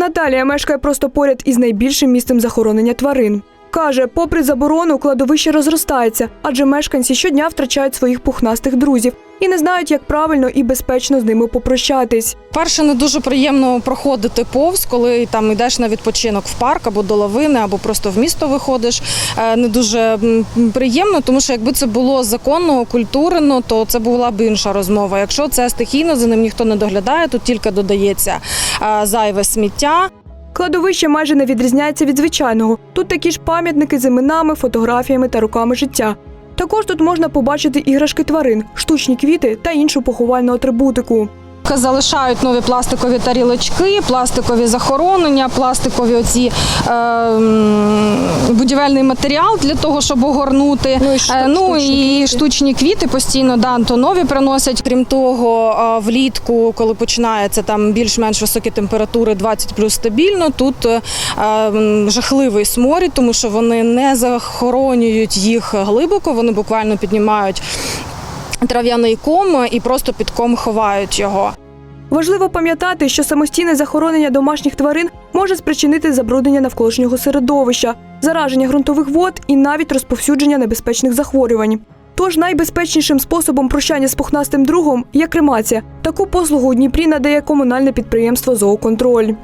Наталія мешкає просто поряд із найбільшим місцем захоронення тварин. Каже, попри заборону, кладовище розростається, адже мешканці щодня втрачають своїх пухнастих друзів і не знають, як правильно і безпечно з ними попрощатись. Перше, не дуже приємно проходити повз, коли там йдеш на відпочинок в парк або до лавини, або просто в місто виходиш. Е, Не дуже приємно, тому що якби це було законно, культурно, то це була б інша розмова. Якщо це стихійно, за ним ніхто не доглядає, тут тільки додається е, зайве сміття. Кладовище майже не відрізняється від звичайного. Тут такі ж пам'ятники з іменами, фотографіями та руками життя. Також тут можна побачити іграшки тварин, штучні квіти та іншу поховальну атрибутику. Залишають нові пластикові тарілочки, пластикові захоронення, пластикові оці е, будівельний матеріал для того, щоб огорнути. Ну і Е, ну штучні і квіти. штучні квіти постійно да, то нові приносять. Крім того, влітку, коли починається там більш-менш високі температури, 20 плюс стабільно. Тут е, жахливий сморід, тому що вони не захоронюють їх глибоко, вони буквально піднімають трав'яний ком і просто під ком ховають його. Важливо пам'ятати, що самостійне захоронення домашніх тварин може спричинити забруднення навколишнього середовища, зараження ґрунтових вод і навіть розповсюдження небезпечних захворювань. Тож найбезпечнішим способом прощання з пухнастим другом є кремація. Таку послугу у Дніпрі надає комунальне підприємство Зооконтроль.